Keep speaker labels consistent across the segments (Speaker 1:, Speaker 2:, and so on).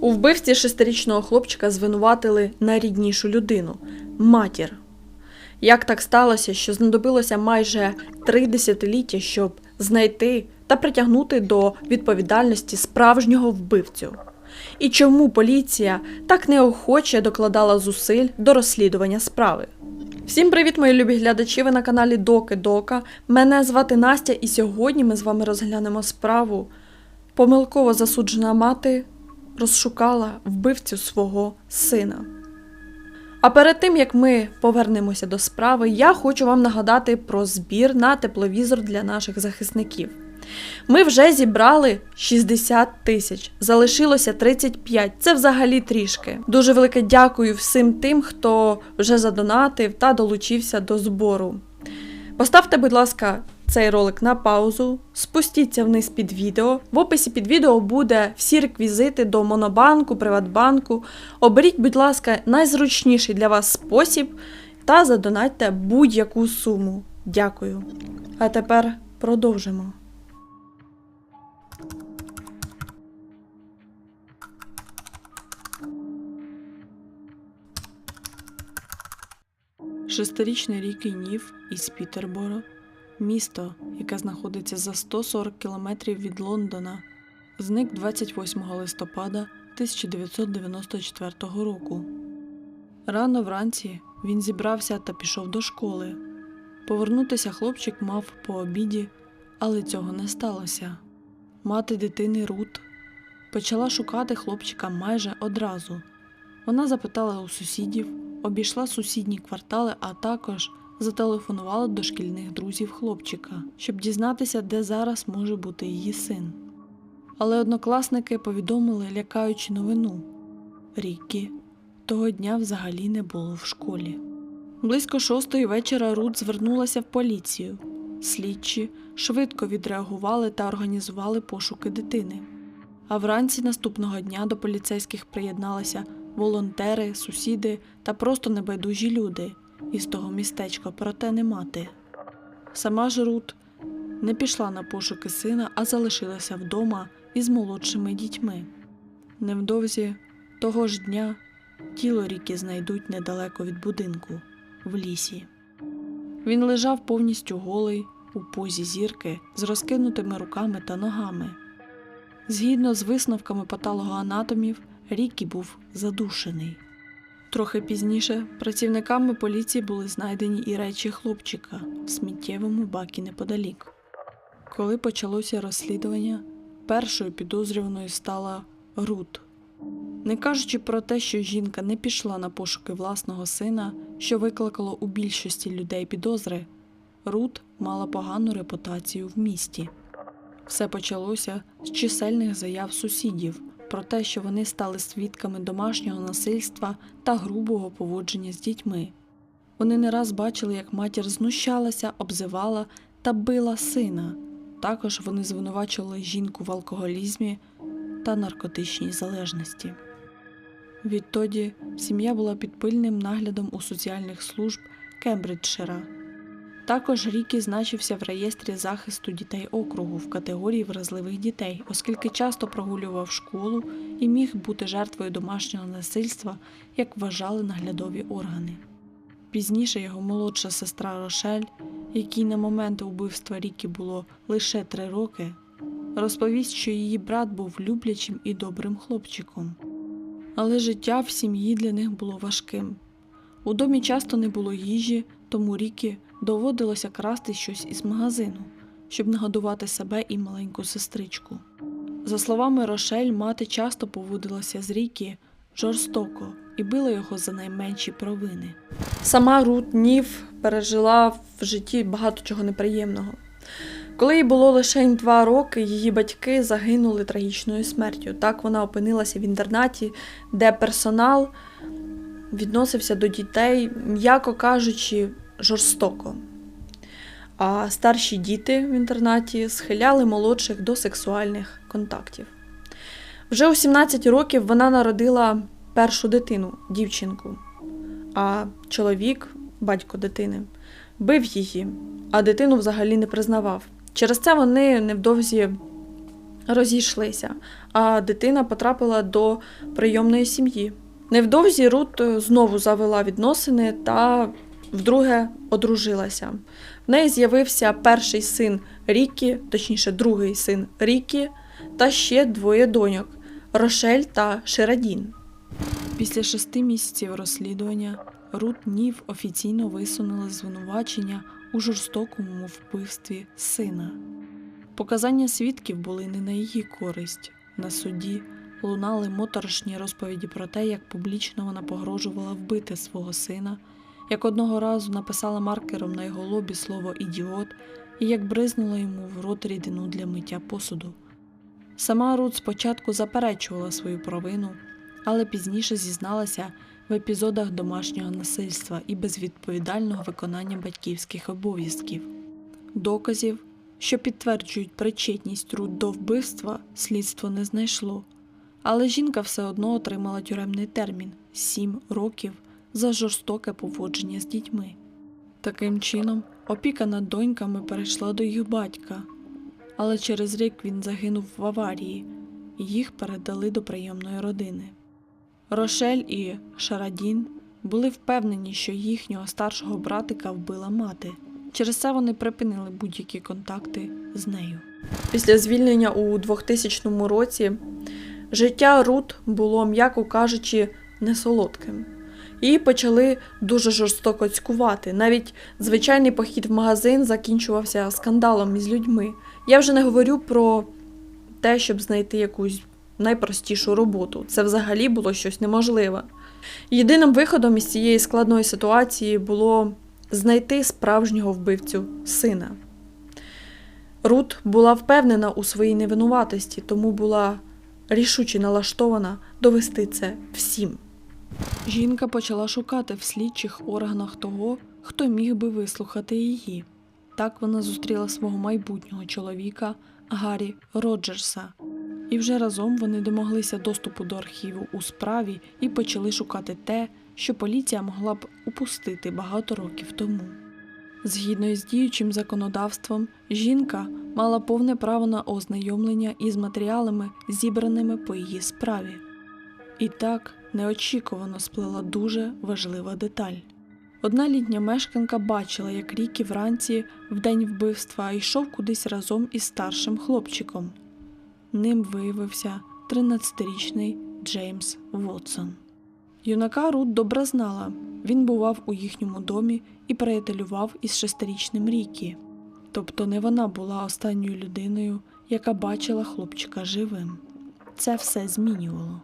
Speaker 1: У вбивстві шестирічного хлопчика звинуватили найріднішу людину матір. Як так сталося, що знадобилося майже три десятиліття, щоб знайти та притягнути до відповідальності справжнього вбивцю? І чому поліція так неохоче докладала зусиль до розслідування справи? Всім привіт, мої любі глядачі! Ви на каналі Доки Дока. Мене звати Настя, і сьогодні ми з вами розглянемо справу. Помилково засуджена мати розшукала вбивцю свого сина. А перед тим як ми повернемося до справи, я хочу вам нагадати про збір на тепловізор для наших захисників. Ми вже зібрали 60 тисяч, залишилося 35. Це взагалі трішки. Дуже велике дякую всім тим, хто вже задонатив та долучився до збору. Поставте, будь ласка, цей ролик на паузу, спустіться вниз під відео. В описі під відео буде всі реквізити до Монобанку, Приватбанку. Оберіть, будь ласка, найзручніший для вас спосіб та задонатьте будь-яку суму. Дякую. А тепер продовжимо. Шестирічний Рікі Нів із Пітерборо, місто, яке знаходиться за 140 кілометрів від Лондона, зник 28 листопада 1994 року. Рано вранці він зібрався та пішов до школи. Повернутися хлопчик мав по обіді, але цього не сталося. Мати дитини Рут почала шукати хлопчика майже одразу. Вона запитала у сусідів, обійшла сусідні квартали, а також зателефонувала до шкільних друзів хлопчика, щоб дізнатися, де зараз може бути її син. Але однокласники повідомили лякаючу новину Рікі того дня взагалі не було в школі. Близько шостої вечора Рут звернулася в поліцію. Слідчі швидко відреагували та організували пошуки дитини. А вранці наступного дня до поліцейських приєдналися волонтери, сусіди та просто небайдужі люди із того містечка, проте не мати. Сама ж Рут не пішла на пошуки сина, а залишилася вдома із молодшими дітьми. Невдовзі того ж дня тіло Ріки знайдуть недалеко від будинку, в лісі. Він лежав повністю голий у позі зірки з розкинутими руками та ногами. Згідно з висновками патологоанатомів, Рікі був задушений. Трохи пізніше працівниками поліції були знайдені і речі хлопчика в сміттєвому бакі неподалік. Коли почалося розслідування, першою підозрюваною стала Рут. Не кажучи про те, що жінка не пішла на пошуки власного сина, що викликало у більшості людей підозри, Рут мала погану репутацію в місті. Все почалося з чисельних заяв сусідів про те, що вони стали свідками домашнього насильства та грубого поводження з дітьми. Вони не раз бачили, як матір знущалася, обзивала та била сина. Також вони звинувачували жінку в алкоголізмі та наркотичній залежності. Відтоді сім'я була під пильним наглядом у соціальних служб Кембриджшира. Також Рікі значився в реєстрі захисту дітей округу в категорії вразливих дітей, оскільки часто прогулював школу і міг бути жертвою домашнього насильства, як вважали наглядові органи. Пізніше його молодша сестра Рошель, якій на момент убивства Рікі було лише три роки, розповість, що її брат був люблячим і добрим хлопчиком. Але життя в сім'ї для них було важким. У домі часто не було їжі, тому Рікі доводилося красти щось із магазину, щоб нагодувати себе і маленьку сестричку. За словами Рошель, мати часто поводилася з Рікі жорстоко і била його за найменші провини. Сама Рут Нів пережила в житті багато чого неприємного. Коли їй було лише два роки, її батьки загинули трагічною смертю. Так вона опинилася в інтернаті, де персонал відносився до дітей, м'яко кажучи, жорстоко. А старші діти в інтернаті схиляли молодших до сексуальних контактів. Вже у 17 років вона народила першу дитину, дівчинку, а чоловік, батько дитини, бив її, а дитину взагалі не признавав. Через це вони невдовзі розійшлися. а дитина потрапила до прийомної сім'ї. Невдовзі Рут знову завела відносини та вдруге одружилася. В неї з'явився перший син Рікі, точніше, другий син Рікі, та ще двоє доньок Рошель та Ширадін. Після шести місяців розслідування Рут Нів офіційно висунула звинувачення у жорстокому вбивстві сина. Показання свідків були не на її користь. На суді лунали моторошні розповіді про те, як публічно вона погрожувала вбити свого сина, як одного разу написала маркером на його лобі слово ідіот і як бризнула йому в рот рідину для миття посуду. Сама Рут спочатку заперечувала свою провину, але пізніше зізналася в епізодах домашнього насильства і безвідповідального виконання батьківських обов'язків. Доказів, що підтверджують причетність Рут до вбивства, слідство не знайшло, але жінка все одно отримала тюремний термін 7 років за жорстоке поводження з дітьми. Таким чином, опіка над доньками перейшла до їх батька, але через рік він загинув в аварії, і їх передали до прийомної родини. Рошель і Шарадін були впевнені, що їхнього старшого братика вбила мати. Через це вони припинили будь-які контакти з нею. Після звільнення у 2000 році життя Рут було, м'яко кажучи, несолодким. Її почали дуже жорстоко цькувати. Навіть звичайний похід в магазин закінчувався скандалом із людьми. Я вже не говорю про те, щоб знайти якусь найпростішу роботу. Це взагалі було щось неможливе. Єдиним виходом із цієї складної ситуації було знайти справжнього вбивцю сина. Рут була впевнена у своїй невинуватості, тому була рішуче налаштована довести це всім. Жінка почала шукати в слідчих органах того, хто міг би вислухати її. Так вона зустріла свого майбутнього чоловіка Гаррі Роджерса, і вже разом вони домоглися доступу до архіву у справі і почали шукати те, що поліція могла б упустити багато років тому. Згідно із діючим законодавством, жінка мала повне право на ознайомлення із матеріалами, зібраними по її справі. І так неочікувано сплила дуже важлива деталь. Одна літня мешканка бачила, як Рікі вранці, в день вбивства, йшов кудись разом із старшим хлопчиком. Ним виявився 13-річний Джеймс Вотсон. Юнака Рут добре знала. Він бував у їхньому домі і приятелював із шестирічним Рікі. Тобто не вона була останньою людиною, яка бачила хлопчика живим. Це все змінювало.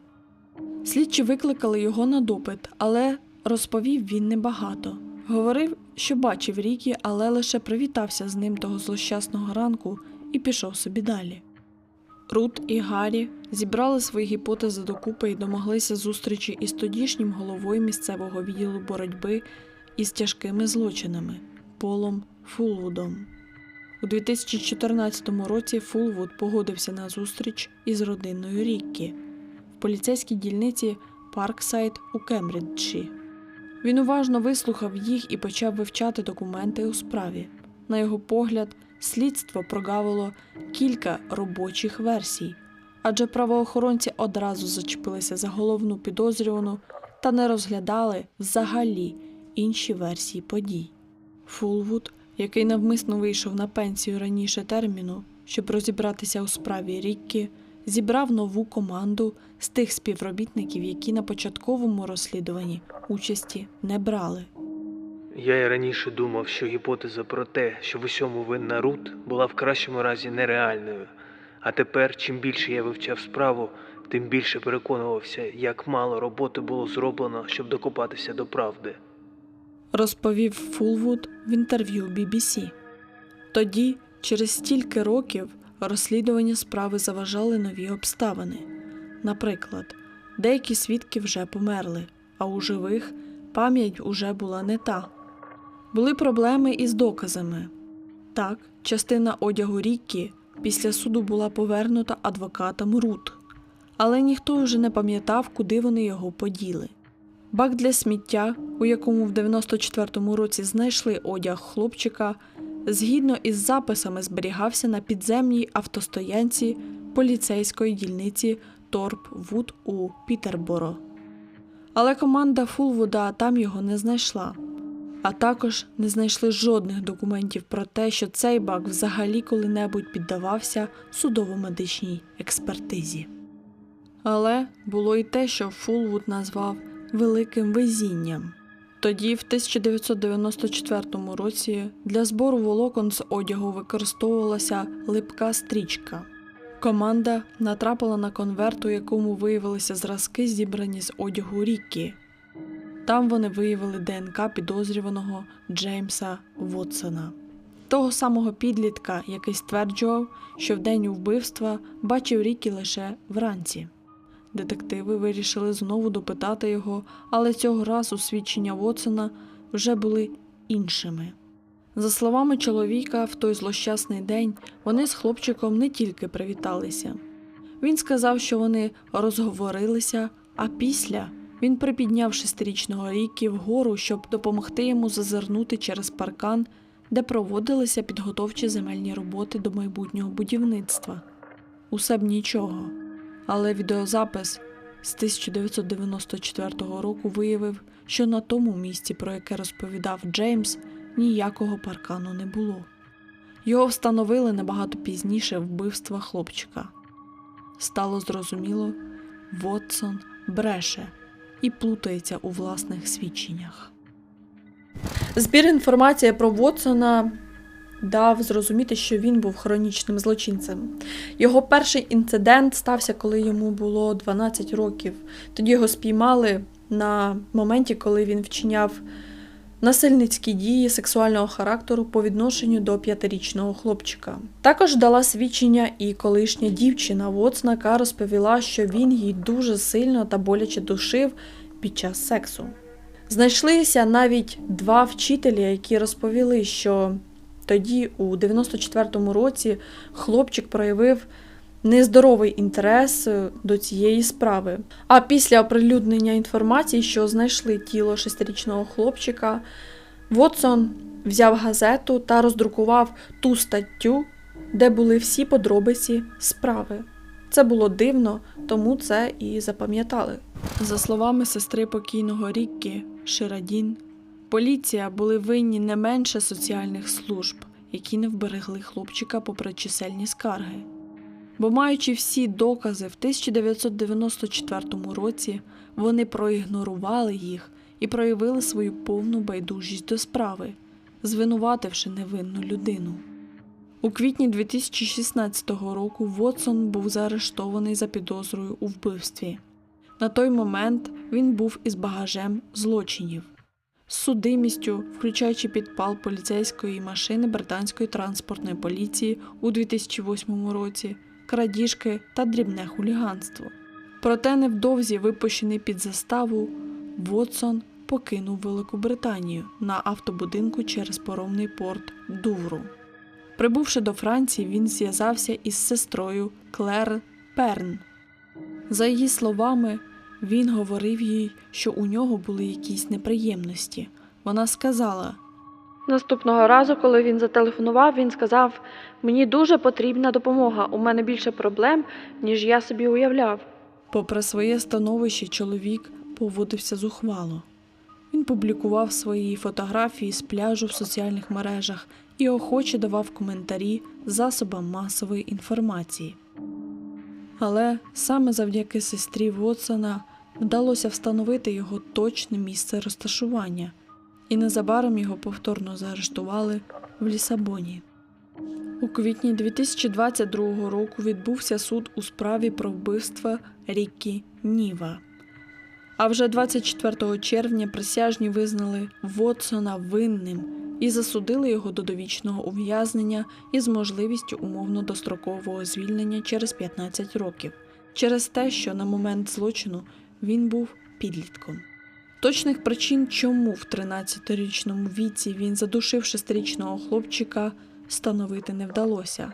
Speaker 1: Слідчі викликали його на допит, але розповів він небагато. Говорив, що бачив Рікі, але лише привітався з ним того злощасного ранку і пішов собі далі. Рут і Гаррі зібрали свої гіпотези докупи і домоглися зустрічі із тодішнім головою місцевого відділу боротьби із тяжкими злочинами Полом Фулвудом. У 2014 році Фулвуд погодився на зустріч із родиною Ріккі поліцейській дільниці Парксайд у Кембриджі. Він уважно вислухав їх і почав вивчати документи у справі. На його погляд, слідство прогавило кілька робочих версій, адже правоохоронці одразу зачепилися за головну підозрювану та не розглядали взагалі інші версії подій. Фулвуд, який навмисно вийшов на пенсію раніше терміну, щоб розібратися у справі Ріккі, зібрав нову команду з тих співробітників, які на початковому розслідуванні участі не брали.
Speaker 2: Я й раніше думав, що гіпотеза про те, що в усьому винна Рут, була в кращому разі нереальною. А тепер, чим більше я вивчав справу, тим більше переконувався, як мало роботи було зроблено, щоб докопатися до правди.
Speaker 1: розповів Фулвуд в інтерв'ю BBC. Тоді, через стільки років, розслідування справи заважали нові обставини. Наприклад, деякі свідки вже померли, а у живих пам'ять уже була не та. Були проблеми із доказами. Так, частина одягу Ріккі після суду була повернута адвокатам Рут, але ніхто вже не пам'ятав, куди вони його поділи. Бак для сміття, у якому в 94-му році знайшли одяг хлопчика, згідно із записами зберігався на підземній автостоянці поліцейської дільниці Торп Вуд у Пітерборо. Але команда Фулвуда там його не знайшла. А також не знайшли жодних документів про те, що цей баг взагалі коли-небудь піддавався судово-медичній експертизі. Але було й те, що Фулвуд назвав великим везінням. Тоді, в 1994 році, для збору волокон з одягу використовувалася липка стрічка. Команда натрапила на конверт, у якому виявилися зразки, зібрані з одягу Рікі. Там вони виявили ДНК підозрюваного Джеймса Вотсона, того самого підлітка, який стверджував, що в день вбивства бачив Рікі лише вранці. Детективи вирішили знову допитати його, але цього разу свідчення Вотсона вже були іншими. За словами чоловіка, в той злощасний день вони з хлопчиком не тільки привіталися. Він сказав, що вони розговорилися, а після він припідняв шестирічного Рікі вгору, щоб допомогти йому зазирнути через паркан, де проводилися підготовчі земельні роботи до майбутнього будівництва. Усе б нічого. Але відеозапис з 1994 року виявив, що на тому місці, про яке розповідав Джеймс, ніякого паркану не було. Його встановили набагато пізніше вбивства хлопчика. Стало зрозуміло, Вотсон бреше і плутається у власних свідченнях. Збір інформації про Вотсона дав зрозуміти, що він був хронічним злочинцем. Його перший інцидент стався, коли йому було 12 років. Тоді його спіймали на моменті, коли він вчиняв насильницькі дії сексуального характеру по відношенню до п'ятирічного хлопчика. Також дала свідчення і колишня дівчина Вотсона, яка розповіла, що він її дуже сильно та боляче душив під час сексу. Знайшлися навіть два вчителі, які розповіли, що тоді, у 94-му році, хлопчик проявив нездоровий інтерес е, до цієї справи. А після оприлюднення інформації, що знайшли тіло шестирічного хлопчика, Вотсон взяв газету та роздрукував ту статтю, де були всі подробиці справи. Це було дивно, тому це і запам'ятали. За словами сестри покійного Ріккі Ширадін, поліція були винні не менше соціальних служб, які не вберегли хлопчика попри чисельні скарги. Бо, маючи всі докази в 1994 році, вони проігнорували їх і проявили свою повну байдужість до справи, звинувативши невинну людину. У квітні 2016 року Вотсон був заарештований за підозрою у вбивстві. На той момент він був із багажем злочинів, з судимістю, включаючи підпал поліцейської машини британської транспортної поліції у 2008 році, крадіжки та дрібне хуліганство. Проте невдовзі випущений під заставу, Вотсон покинув Велику Британію на автобудинку через паромний порт Дувру. Прибувши до Франції, він зв'язався із сестрою Клер Перн. За її словами, він говорив їй, що у нього були якісь неприємності. Вона сказала:
Speaker 3: Наступного разу, коли він зателефонував, він сказав: Мені дуже потрібна допомога. У мене більше проблем, ніж я собі уявляв.
Speaker 1: Попри своє становище, чоловік поводився зухвало. Він публікував свої фотографії з пляжу в соціальних мережах і охоче давав коментарі засобам масової інформації. Але саме завдяки сестрі Вотсона вдалося встановити його точне місце розташування, і незабаром його повторно заарештували в Лісабоні. У квітні 2022 року відбувся суд у справі про вбивство Рікі Ніва. А вже 24 червня присяжні визнали Вотсона винним і засудили його до довічного ув'язнення із можливістю умовно дострокового звільнення через 15 років, через те, що на момент злочину він був підлітком. Точних причин, чому в 13-річному віці він задушив шестирічного хлопчика, встановити не вдалося.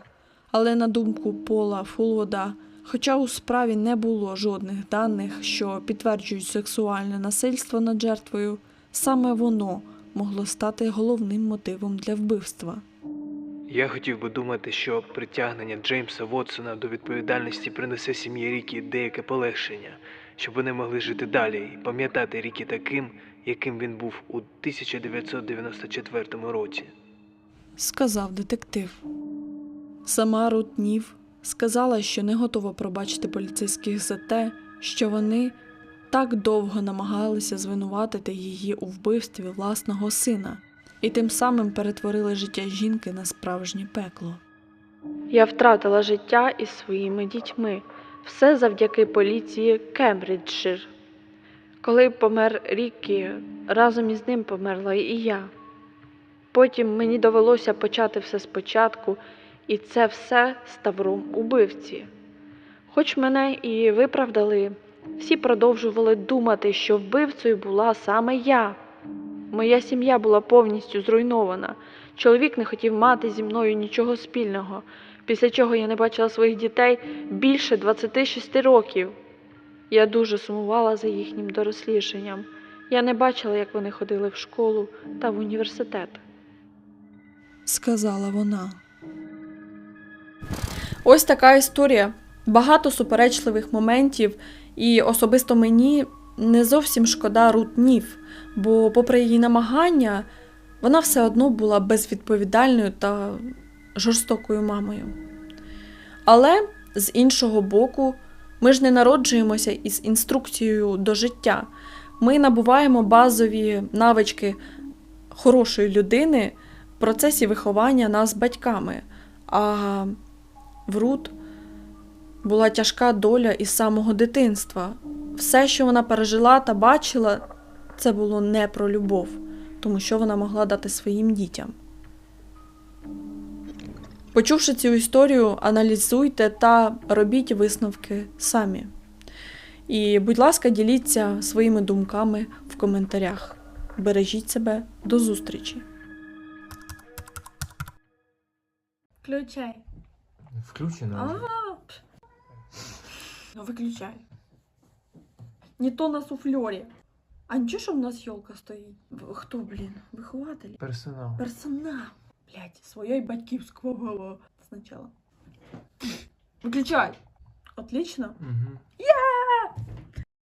Speaker 1: Але на думку Пола Фулвода, хоча у справі не було жодних даних, що підтверджують сексуальне насильство над жертвою, саме воно могло стати головним мотивом для вбивства.
Speaker 2: Я хотів би думати, що притягнення Джеймса Вотсона до відповідальності принесе сім'ї Рікі деяке полегшення, щоб вони могли жити далі і пам'ятати Рікі таким, яким він був у 1994 році.
Speaker 1: сказав детектив. Сама Рут Нів сказала, що не готова пробачити поліцейських за те, що вони так довго намагалися звинуватити її у вбивстві власного сина, і тим самим перетворили життя жінки на справжнє пекло.
Speaker 3: Я втратила життя із своїми дітьми. Все завдяки поліції Кембриджшир. Коли помер Рікі, разом із ним померла і я. Потім мені довелося почати все спочатку, і це все з тавром убивці. Хоч мене і виправдали, всі продовжували думати, що вбивцею була саме я. Моя сім'я була повністю зруйнована. Чоловік не хотів мати зі мною нічого спільного, після чого я не бачила своїх дітей більше 26 років. Я дуже сумувала за їхнім дорослішанням. Я не бачила, як вони ходили в школу та в університет.
Speaker 1: сказала вона. Ось така історія. Багато суперечливих моментів, і особисто мені не зовсім шкода Рут Нів, бо, попри її намагання, вона все одно була безвідповідальною та жорстокою мамою. Але з іншого боку, ми ж не народжуємося із інструкцією до життя. Ми набуваємо базові навички хорошої людини в процесі виховання нас батьками. А в Рут була тяжка доля із самого дитинства. Все, що вона пережила та бачила, це було не про любов, тому що вона могла дати своїм дітям. Почувши цю історію, аналізуйте та робіть висновки самі. І, будь ласка, діліться своїми думками в коментарях. Бережіть себе до зустрічі!
Speaker 4: Включай.
Speaker 2: Включено.
Speaker 4: Ну, выключай. Не то на суфльорі. А нічого, що в нас йолка стоїть? Хто, блін? Вихователі?
Speaker 2: Персонал.
Speaker 4: Персонал. Блять, своєї батьківського спочатку. Выключай. Отлично.
Speaker 2: Угу.